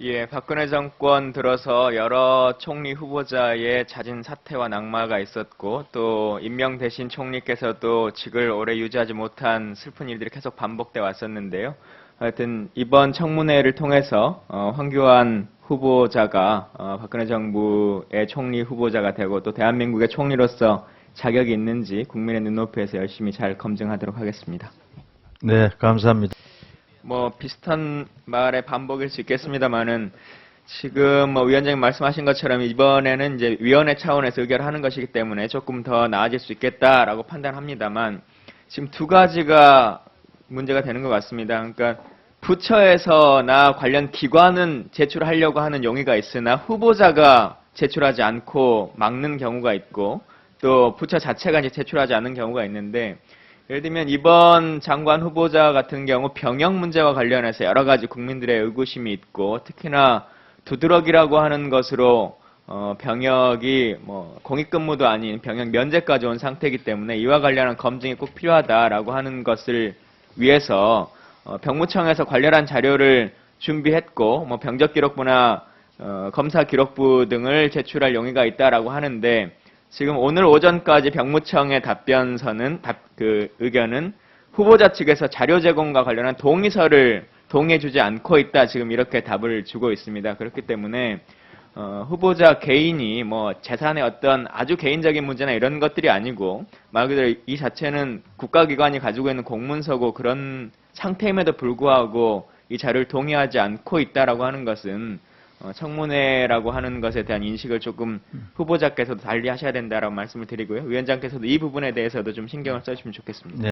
예, 박근혜 정권 들어서 여러 총리 후보자의 잦은 사퇴와 낙마가 있었고 또 임명 대신 총리께서도 직을 오래 유지하지 못한 슬픈 일들이 계속 반복돼 왔었는데요. 하여튼 이번 청문회를 통해서 어, 황교안 후보자가 어, 박근혜 정부의 총리 후보자가 되고 또 대한민국의 총리로서 자격이 있는지 국민의 눈높이에서 열심히 잘 검증하도록 하겠습니다. 네, 감사합니다. 뭐 비슷한 말의 반복일 수 있겠습니다만은 지금 뭐 위원장님 말씀하신 것처럼 이번에는 이제 위원회 차원에서 의결하는 것이기 때문에 조금 더 나아질 수 있겠다라고 판단합니다만 지금 두 가지가 문제가 되는 것 같습니다. 그러니까 부처에서나 관련 기관은 제출하려고 하는 용의가 있으나 후보자가 제출하지 않고 막는 경우가 있고 또 부처 자체가 이제 제출하지 않는 경우가 있는데 예를 들면 이번 장관 후보자 같은 경우 병역 문제와 관련해서 여러 가지 국민들의 의구심이 있고 특히나 두드러기라고 하는 것으로 어, 병역이 뭐 공익근무도 아닌 병역 면제까지 온 상태이기 때문에 이와 관련한 검증이 꼭 필요하다라고 하는 것을 위해서 어, 병무청에서 관련한 자료를 준비했고 뭐 병적 기록부나 어, 검사 기록부 등을 제출할 용의가 있다라고 하는데 지금 오늘 오전까지 병무청의 답변서는 답, 그 의견은 후보자 측에서 자료 제공과 관련한 동의서를 동의해주지 않고 있다 지금 이렇게 답을 주고 있습니다. 그렇기 때문에 어, 후보자 개인이 뭐 재산의 어떤 아주 개인적인 문제나 이런 것들이 아니고 말 그대로 이 자체는 국가기관이 가지고 있는 공문서고 그런 상태임에도 불구하고 이 자료를 동의하지 않고 있다라고 하는 것은 어, 청문회라고 하는 것에 대한 인식을 조금 후보자께서도 달리 하셔야 된다라고 말씀을 드리고요. 위원장께서도 이 부분에 대해서도 좀 신경을 써주시면 좋겠습니다. 네.